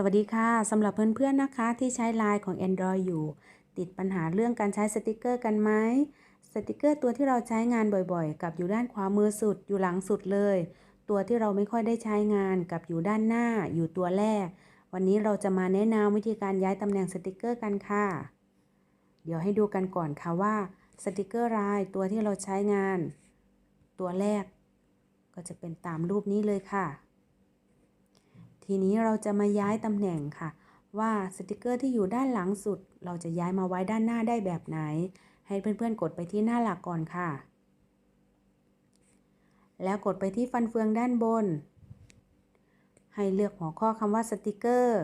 สวัสดีค่ะสำหรับเพื่อนๆนะคะที่ใช้ไลน์ของ Android อยู่ ติดปัญหาเรื่องการใช้สติกเกอร์กันไหมสติกเกอร์ตัวที่เราใช้งานบ่อยๆ กับอยู่ด้านขวามือสุดอยู่หลังสุดเลย ตัวที่เราไม่ค่อยได้ใช้งานกับอยู่ด้านหน้าอยู่ตัวแรก วันนี้เราจะมาแนะนำวิธีการย้ายตำแหน่งสติกเกอร์กันค่ะ เดี๋ยวให้ดูกันก่อนค่ะว่าสติกเกอร์ลายตัวที่เราใช้งาน ตัวแรก ก็จะเป็นตามรูปนี้เลยค่ะ ทีนี้เราจะมาย้ายตำแหน่งค่ะ ว่าสติกเกอร์ที่อยู่ด้านหลังสุด เราจะย้ายมาไว้ด้านหน้าได้แบบไหน ให้เพื่อนๆกดไปที่หน้าหลักก่อนค่ะ แล้วกดไปที่ฟันเฟืองด้านบน ให้เลือกหัวข้อคำว่าสติกเกอร์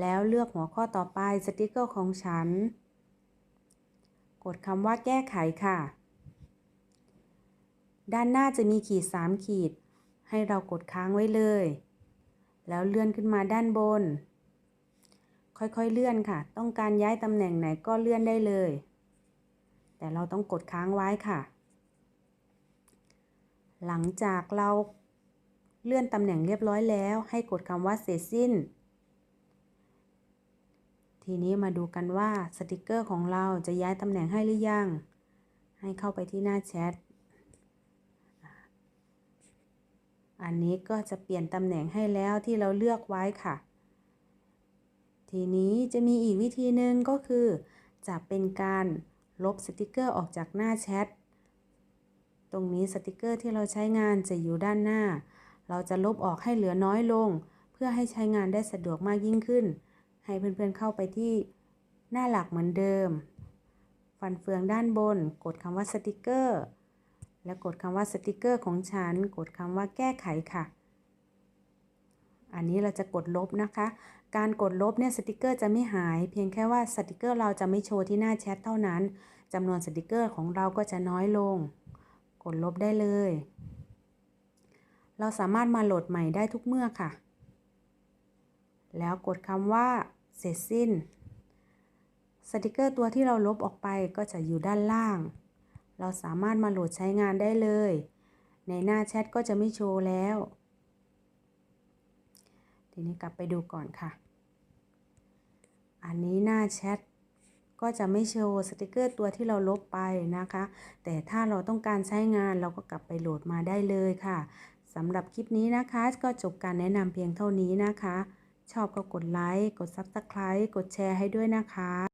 แล้วเลือกหัวข้อต่อไปสติกเกอร์ของฉัน กดคำว่าแก้ไขค่ะ ด้านหน้าจะมีขีด 3 ขีด ให้เรากดค้างไว้เลย แล้วเลื่อนขึ้นมาด้านบน ค่อยๆเลื่อนค่ะ ต้องการย้ายตำแหน่งไหนก็เลื่อนได้เลย แต่เราต้องกดค้างไว้ค่ะ หลังจากเราเลื่อนตำแหน่งเรียบร้อยแล้ว ให้กดคำว่าเสร็จสิ้น ทีนี้มาดูกันว่าสติกเกอร์ของเราจะย้ายตำแหน่งให้หรือยัง ให้เข้าไปที่หน้าแชท อันนี้ก็จะเปลี่ยนตำแหน่งให้แล้วที่เราเลือกไว้ค่ะ ทีนี้จะมีอีกวิธีหนึ่งก็คือ จะเป็นการลบสติกเกอร์ออกจากหน้าแชท ตรงนี้สติกเกอร์ที่เราใช้งานจะอยู่ด้านหน้า เราจะลบออกให้เหลือน้อยลง เพื่อให้ใช้งานได้สะดวกมากยิ่งขึ้น ให้เพื่อนๆเข้าไปที่หน้าหลักเหมือนเดิม ฟันเฟืองด้านบน กดคำว่าสติกเกอร์ แล้วกดคำว่าสติกเกอร์ของฉัน กดคำว่าแก้ไขค่ะ อันนี้เราจะกดลบนะคะ การกดลบเนี่ยสติกเกอร์จะไม่หาย เพียงแค่ว่าสติกเกอร์เราจะไม่โชว์ที่หน้าแชทเท่านั้นจำนวนสติกเกอร์ของเราก็จะน้อยลง กดลบได้เลย เราสามารถมาโหลดใหม่ได้ทุกเมื่อค่ะ แล้วกดคำว่าเสร็จสิ้น สติกเกอร์ตัวที่เราลบออกไปก็จะอยู่ด้านล่าง เราสามารถมาโหลดใช้งานได้เลย ในหน้าแชทก็จะไม่โชว์แล้ว ทีนี้กลับไปดูก่อนค่ะ อันนี้หน้าแชทก็จะไม่โชว์สติกเกอร์ตัวที่เราลบไปนะคะ แต่ถ้าเราต้องการใช้งานเราก็กลับไปโหลดมาได้เลยค่ะสำหรับคลิปนี้นะคะ ก็จบการแนะนำเพียงเท่านี้นะคะ ชอบก็กดไลค์ กด Subscribe กดแชร์ให้ด้วยนะคะ